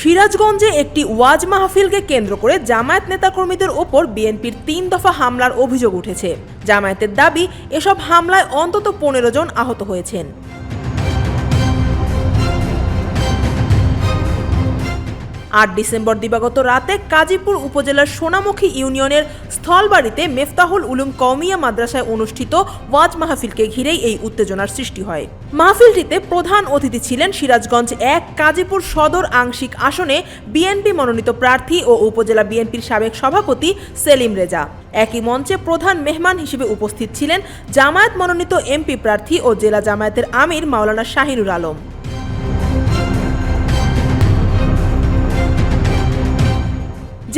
সিরাজগঞ্জে একটি ওয়াজ মাহফিলকে কেন্দ্র করে জামায়াত নেতাকর্মীদের ওপর বিএনপির তিন দফা হামলার অভিযোগ উঠেছে। জামায়াতের দাবি, এসব হামলায় অন্তত পনেরো জন আহত হয়েছেন। আট ডিসেম্বর দিবাগত রাতে কাজীপুর উপজেলার সোনামুখী ইউনিয়নের স্থলবাড়িতে মেফতাহুল উলুম কওমিয়া মাদ্রাসায় অনুষ্ঠিত ওয়াজ মাহফিলকে ঘিরেই এই উত্তেজনার সৃষ্টি হয়। মাহফিলটিতে প্রধান অতিথি ছিলেন সিরাজগঞ্জ এক কাজীপুর সদর আংশিক আসনে বিএনপি মনোনীত প্রার্থী ও উপজেলা বিএনপির সাবেক সভাপতি সেলিম রেজা। একই মঞ্চে প্রধান মেহমান হিসেবে উপস্থিত ছিলেন জামায়াত মনোনীত এমপি প্রার্থী ও জেলা জামায়াতের আমির মাওলানা শাহিনুর আলম।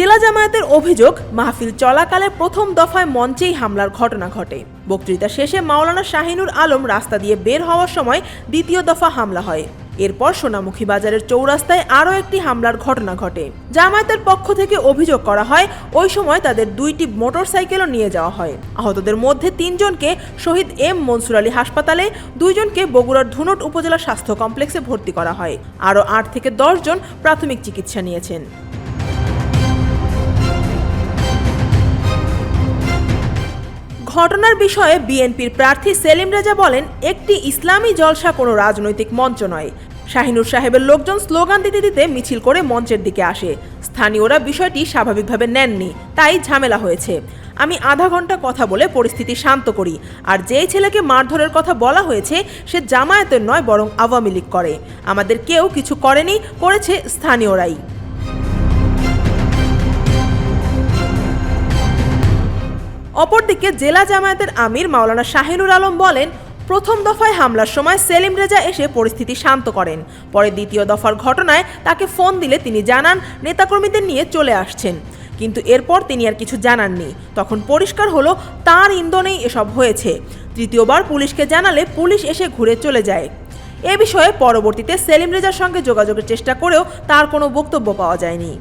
জেলা জামায়াতের অভিযোগ, মাহফিল চলাকালে প্রথম দফায় মঞ্চেই হামলার ঘটনা ঘটে। বক্তৃতা শেষে মাওলানা শাহিনুর আলম রাস্তা দিয়ে বের হওয়ার সময় দ্বিতীয় দফা হামলা হয়। এরপর সোনামুখী বাজারের চৌরাস্তায় আরও একটি হামলার ঘটনা ঘটে। জামায়াতের পক্ষ থেকে অভিযোগ করা হয়, ওই সময় তাদের দুইটি মোটরসাইকেলও নিয়ে যাওয়া হয়। আহতদের মধ্যে তিনজনকে শহীদ এম মনসুর আলী হাসপাতালে, দুইজনকে বগুড়ার ধুনট উপজেলা স্বাস্থ্য কমপ্লেক্সে ভর্তি করা হয়। আরও আট থেকে জন প্রাথমিক চিকিৎসা নিয়েছেন। ঘটনার বিষয়ে বিএনপির প্রার্থী সেলিম রেজা বলেন, একটি ইসলামী জলসা কোনো রাজনৈতিক মঞ্চ নয়। শাহিনুর সাহেবের লোকজন স্লোগান দিতে দিতে মিছিল করে মঞ্চের দিকে আসে। স্থানীয়রা বিষয়টি স্বাভাবিকভাবে নেননি, তাই ঝামেলা হয়েছে। আমি আধা ঘণ্টা কথা বলে পরিস্থিতি শান্ত করি, আর যেই ছেলেকে মারধরের কথা বলা হয়েছে, সে জামায়াতের নয়, বরং আওয়ামী লীগ করে। আমাদের কেউ কিছু করেনি, করেছে স্থানীয়রাই। অপরদিকে জেলা জামায়াতের আমির মাওলানা শাহিনুর আলম বলেন, প্রথম দফায় হামলার সময় সেলিম রেজা এসে পরিস্থিতি শান্ত করেন। পরে দ্বিতীয় দফার ঘটনায় তাকে ফোন দিলে তিনি জানান, নেতাকর্মীদের নিয়ে চলে আসছেন। কিন্তু এরপর তিনি আর কিছু জানাননি। তখন পরিষ্কার হলো, তার ইন্ধনেই এসব হয়েছে। তৃতীয়বার পুলিশকে জানালে পুলিশ এসে ঘুরে চলে যায়। এ বিষয়ে পরবর্তীতে সেলিম রেজার সঙ্গে যোগাযোগের চেষ্টা করেও তার কোনো বক্তব্য পাওয়া যায়নি।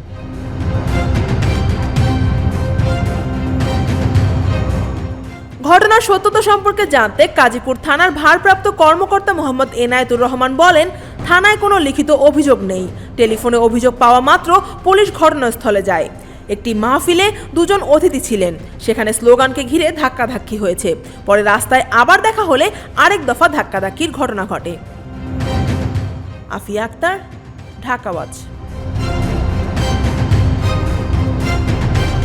ঘটনার সত্যতা সম্পর্কে জানতে কাজীপুর থানার ভারপ্রাপ্ত কর্মকর্তা মোহাম্মদ এনায়েতুর রহমান বলেন, থানায় কোনো লিখিত অভিযোগ নেই। টেলিফোনে অভিযোগ পাওয়া মাত্র পুলিশ ঘটনাস্থলে যায়। একটি মাহফিলে দুজন অতিথি ছিলেন। সেখানে স্লোগানকে ঘিরে ধাক্কাধাক্কি হয়েছে। পরে রাস্তায় আবার দেখা হলে আরেক দফা ধাক্কাধাক্কির ঘটনা ঘটে। আফিয়া আক্তার, ঢাকা ওয়াচ।